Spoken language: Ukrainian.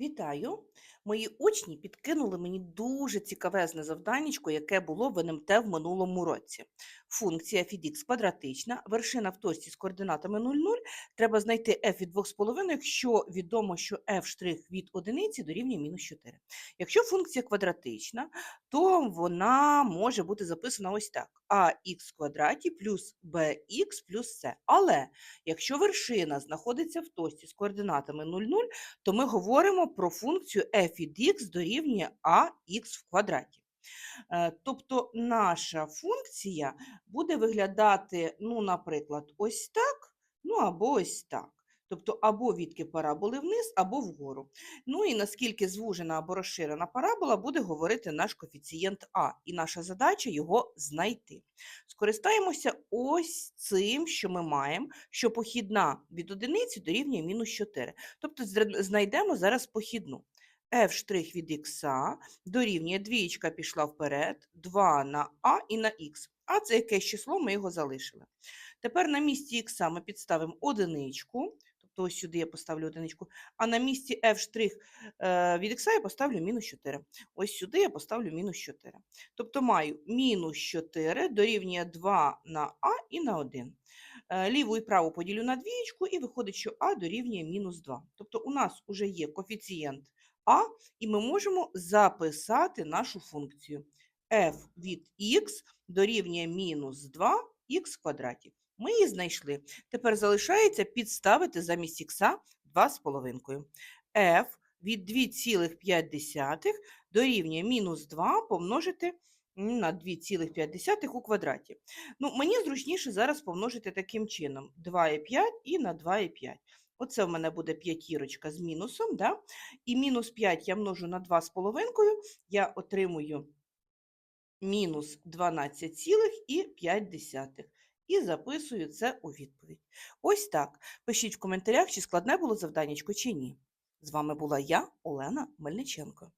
Вітаю! Мої учні підкинули мені дуже цікавезне завданнячко, яке було в НМТ в минулому році. Функція x квадратична, вершина в точці з координатами 0, 0. Треба знайти f від 2,5, якщо відомо, що f' від 1 дорівнює мінус 4. Якщо функція квадратична, то вона може бути записана ось так: ax квадраті плюс bx плюс c. Але якщо вершина знаходиться в точці з координатами 0, 0, то ми говоримо про функцію f від x дорівнює ax в квадраті. Е, Тобто наша функція буде виглядати, ну, наприклад, ось так, ну або ось так. Тобто або відки параболи вниз, або вгору. Ну і наскільки звужена або розширена парабола, буде говорити наш коефіцієнт А, і наша задача його знайти. Скористаємося ось цим, що ми маємо, що похідна від одиниці дорівнює мінус 4. Тобто знайдемо зараз похідну. f' від х дорівнює двієчка пішла вперед, 2 на а і на х. А це якесь число, ми його залишили. Тепер на місці х ми підставимо одиничку, ось сюди я поставлю одиничку, а на місці f' е, від х я поставлю мінус 4. Ось сюди я поставлю мінус 4. Тобто маю мінус 4 дорівнює 2 на а і на 1. Е, Ліву і праву поділю на двієчку, і виходить, що а дорівнює мінус 2. Тобто у нас вже є коефіцієнт а, і ми можемо записати нашу функцію f від x дорівнює мінус 2х в квадраті. Ми її знайшли. Тепер залишається підставити замість х 2,5. f від 2,5 дорівнює мінус 2 помножити на 2,5 у квадраті. Ну, мені зручніше зараз помножити таким чином 2,5 і на 2,5. Оце в мене буде п'ятірочка з мінусом, да? і мінус 5 я множу на 2,5, я отримую мінус 12,5. І записую це у відповідь. Ось так. Пишіть в коментарях, чи складне було завданнячко, чи ні. З вами була я, Олена Мельниченко.